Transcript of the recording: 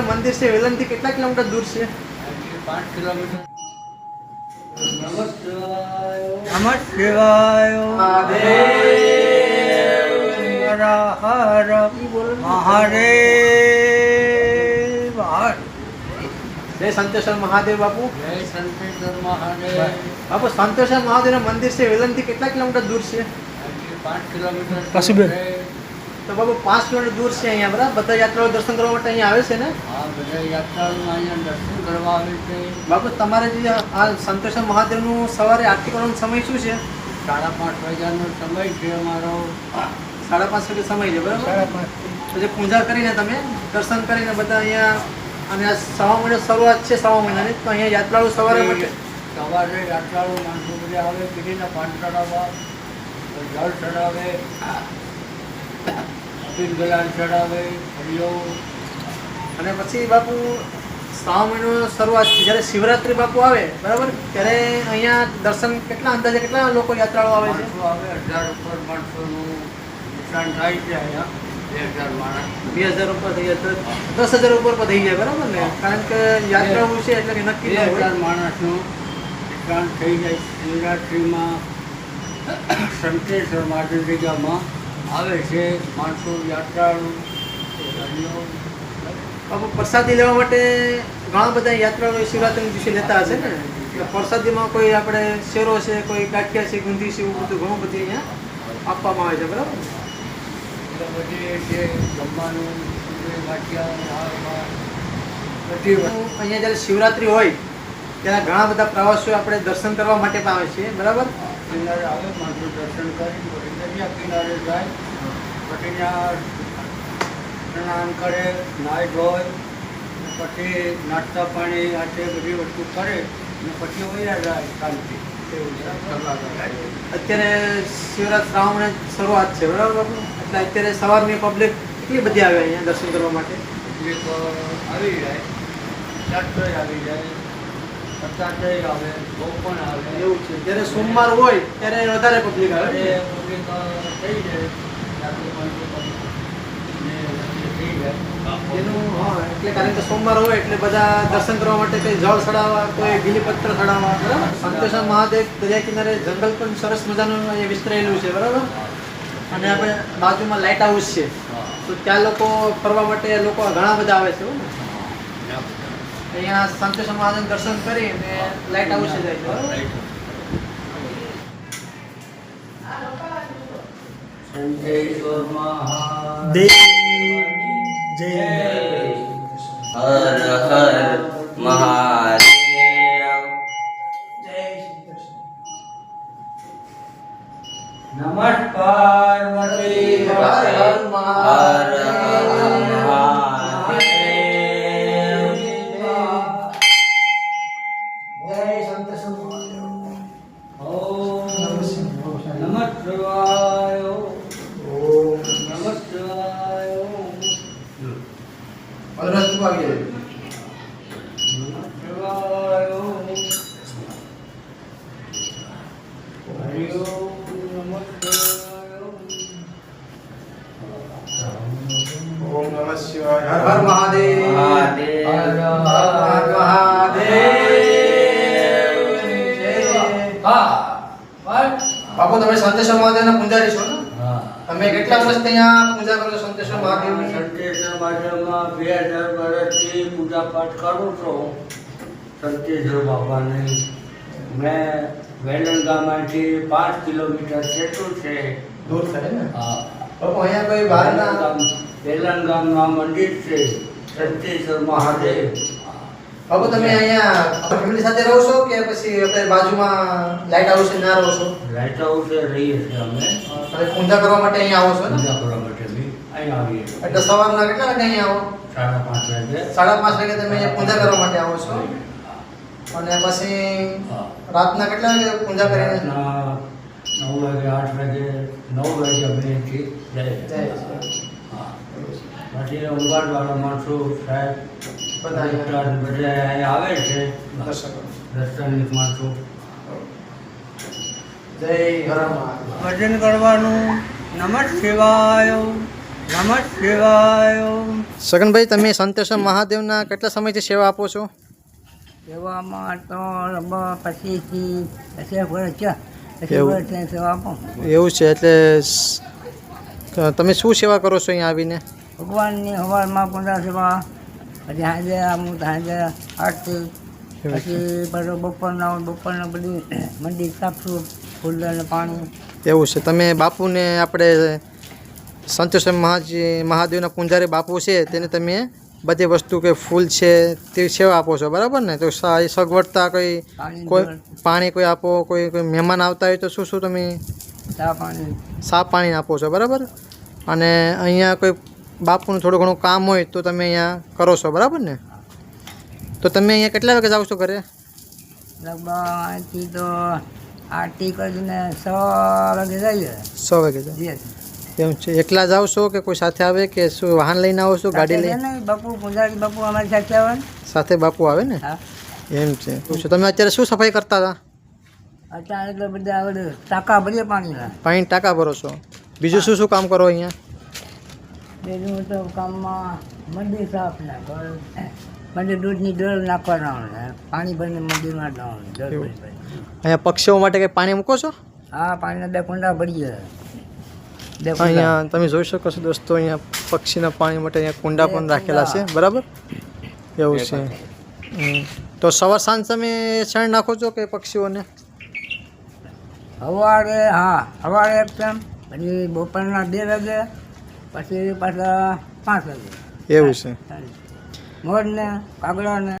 મહાદેવના મંદિર છે વેલણથી કેટલા કિલોમીટર દૂર છે? પાંચ કિલોમીટર નમસ્કાર નમઃ શિવાય મહાદેવ. હર મહારે જય સંતેશ્વર મહાદેવ બાપુ. જય સંતેશ્વર મહાદેવ. બાપુ સંતેશ્વર મહાદેવના મંદિર છે વેલણથી કેટલા કિલોમીટર દૂર છે? પાંચ કિલોમીટર પશુબેન. તો બાબુ પાંચ કિલોમીટર દૂર છે અહીંયા બરાબર? બધા યાત્રાળુ દર્શન કરવા માટે અહીંયા આવે છે ને? આ બધા યાત્રાળુ અહીંયા દર્શન કરવા આવે છે. બાબુ તમારે જે આ સંતેશ્વર મહાદેવનું સવારે આરતી કરવાનો સમય શું છે? સાડા પાંચ વાગ્યાનો સમય છે અમારો. સાડા પાંચ વાગે સમય છે બરાબર? પછી પૂજા કરીને તમે દર્શન કરીને બધા અહીંયા અને આ સવા મહિના શરૂઆત છે સવા મહિનાની તો અહીંયા યાત્રાળુ સવારે માટે? સવારે યાત્રાળુ માણસો બધા આવે પીડીના પાન ચડાવવા જળ ચડાવે. અબીલ ગુલાલ ચડાવે હરિયો. અને પછી બાપુ શ્રાવણ મહિનો શરૂઆત જ્યારે શિવરાત્રી બાપુ આવે બરાબર? ત્યારે અહીંયા દર્શન કેટલા અંદાજે કેટલા લોકો યાત્રાળુ આવે છે? આવે હજાર ઉપર માણસોનું નુકસાન થાય છે અહીંયા. બે હજાર માણસ. બે હજાર ઉપર થઈ જાય દસ હજાર ઉપર પર થઈ જાય બરાબર ને? કારણ કે યાત્રાઓ છે એટલે કે નક્કી બે હજાર માણસનું નુકસાન થઈ જાય. શિવરાત્રિમાં સંકેશ્વર મહાદેવ જગ્યામાં આવે છે માણસો યાત્રાળુ પ્રસાદી લેવા માટે ઘણા બધા યાત્રાળુ શિવરાત્રી દિવસે લેતા હશે ને? પ્રસાદીમાં કોઈ આપણે શેરો છે કોઈ ગાંઠિયા છે ગુંદી છે એવું બધું ઘણું બધું અહીંયા આપવામાં આવે છે બરાબર? એટલે બધી જે જમવાનું ગાંઠિયા અહીંયા જ્યારે શિવરાત્રિ હોય ત્યારે ઘણા બધા પ્રવાસીઓ આપણે દર્શન કરવા માટે પણ આવે છે બરાબર? દર્શન કરી દરિયા કિનારે જાય. પછી ત્યાં સ્નાન કરે નાહી ધોય પછી નાસ્તા પાણી આટે બધી વસ્તુ કરે અને પછી વૈયા જાય શાંતિ. અત્યારે શિવરાત શ્રાવણ શરૂઆત છે બરાબર એટલે અત્યારે સવારની પબ્લિક કેટલી બધી આવે અહીંયા દર્શન કરવા માટે? એક આવી જાય. આવી જાય. પચાસેય આવે બહુ પણ આવે. એવું છે. જ્યારે સોમવાર હોય ત્યારે વધારે પબ્લિક આવે? પબ્લિક થઈ જાય. એનું હા એટલે કારણ કે સોમવાર હોય એટલે બધા દર્શન કરવા માટે કઈ જળ ચડાવવા કોઈ ગીલીપત્ર ચડાવવા બરાબર? સંતોષા મહાદેવ દરિયા કિનારે જંગલ પણ સરસ મજાનું એ વિસ્તરેલું છે બરાબર? અને આપણે બાજુમાં લાઇટ હાઉસ છે તો ત્યાં લોકો ફરવા માટે લોકો ઘણા બધા આવે છે ને. અહીંયા સંત સમાધાન દર્શન કરી અને લાઈટ હાઉસ જાય છે જય. હર હર મહાદેવ. નમઃ પાર્વતી હર હર હર શિવાય નમઃ શિવાય અદરસ્તુ આવી જાય. નમઃ શિવાય હરિ ઓમ નમઃ શિવાય. ઓમ હર હર મહાદેવ. હર હર મહાદેવ. હા. બાપુ તમે સંતેશ્વર મહાદેવના પૂજારી છો ને? તમે કેટલા વર્ષથી અહીંયા પૂજા કરો છો સંતેશ્વર મહાદેવ સંતેશ્વર મહાદેવમાં બે હજાર વર્ષથી પૂજા પાઠ કરું છું. સંતેશ્વર બાપાને. મેં વેલણ ગામમાંથી પાંચ કિલોમીટર જેટલું છે. દૂર થાય ને? હા. બાપુ અહીંયા કોઈ બહારના? ગામ વેલણ ગામમાં મંદિર છે. સંતેશ્વર મહાદેવ. બાપુ તમે અહીંયા ફેમિલી સાથે રહો છો કે પછી આપણે બાજુમાં લાઇટ હાઉસ ના રહો છો? લાઇટ હાઉસ રહીએ છીએ અમે. તમે પૂજા કરવા માટે અહીંયા આવો છો ને? પૂજા કરવા માટે અહીંયા આવીએ. એટલે સવારના કેટલા વાગે અહીંયા આવો? સાડા પાંચ વાગે. સાડા પાંચ વાગે તમે અહીંયા પૂજા કરવા માટે આવો છો? અને પછી રાતના કેટલા વાગે પૂજા કરીને? નવ વાગે આઠ વાગે નવ વાગે અમે અહીંથી જઈએ હા. પછી ઉંબાડવાળા માણસો સાહેબ બધા આવે છે. ભજન કરવાનું નમઃ શિવાય નમઃ શિવાય સગનભાઈ તમે સંતોષ મહાદેવના કેટલા સમયથી સેવા આપો છો? સેવામાં તો એવું. સેવા આપું. એવું છે એટલે તમે શું સેવા કરો છો અહીંયા આવીને? ભગવાનની હવારમાં પૂજા સેવા પછી સાંજે તો સાંજે આરતી પછી બધું બપોરના બપોરના બધું મંદિર ફૂલ અને પાણી. એવું છે. તમે બાપુને આપણે સંતોષ મહાજી મહાદેવના પૂંજારી બાપુ છે તેને તમે બધી વસ્તુ કે ફૂલ છે તે સેવા આપો છો બરાબર ને? તો સા- સગવડતા કોઈ કોઈ પાણી કોઈ આપો કોઈ કોઈ મહેમાન આવતા હોય તો શું શું તમે ચા પાણી. સાફ પાણી આપો છો બરાબર? અને અહીંયા કોઈ બાપુનું થોડું ઘણું કામ હોય તો તમે અહીંયા કરો છો બરાબર ને? તો તમે અહીંયા કેટલા વાગે જાઓ છો ઘરે? લગભગ અહીંથી તો આરતી કરીને છ વાગે જઈએ. સો વાગે જઈએ. એમ છે. એકલા જાઓ છો કે કોઈ સાથે આવે કે શું વાહન લઈને આવો છો ગાડી લઈને? બાપુ પૂજારી બાપુ અમારી સાથે આવે સાથે બાપુ આવે ને? એમ છે. પૂછો તમે અત્યારે શું સફાઈ કરતા હતા? અત્યારે તો બધા ટાંકા ભરીએ પાણી પાણી ટાંકા ભરો છો. બીજું શું શું કામ કરો અહીંયા? બીજું તો કામમાં મંદિર સાફ ના કર મંદિર દૂધની ડોલ નાખવાના પાણી ભરીને મંદિરમાં નાખવાનું. અહીંયા પક્ષીઓ માટે કંઈ પાણી મૂકો છો? હા પાણીના બે કુંડા ભરીએ જાય અહીંયા તમે જોઈ શકો છો દોસ્તો અહીંયા પક્ષીના પાણી માટે અહીંયા કુંડા પણ રાખેલા છે. બરાબર? એવું છે. તો સવાર સાંજ તમે શણ નાખો છો કે પક્ષીઓને? સવારે હા સવારે એક ટાઈમ. પછી બપોરના બે વાગે પછી પાછા પાંચ વાગે. એવું છે. મોરને કાગડાને.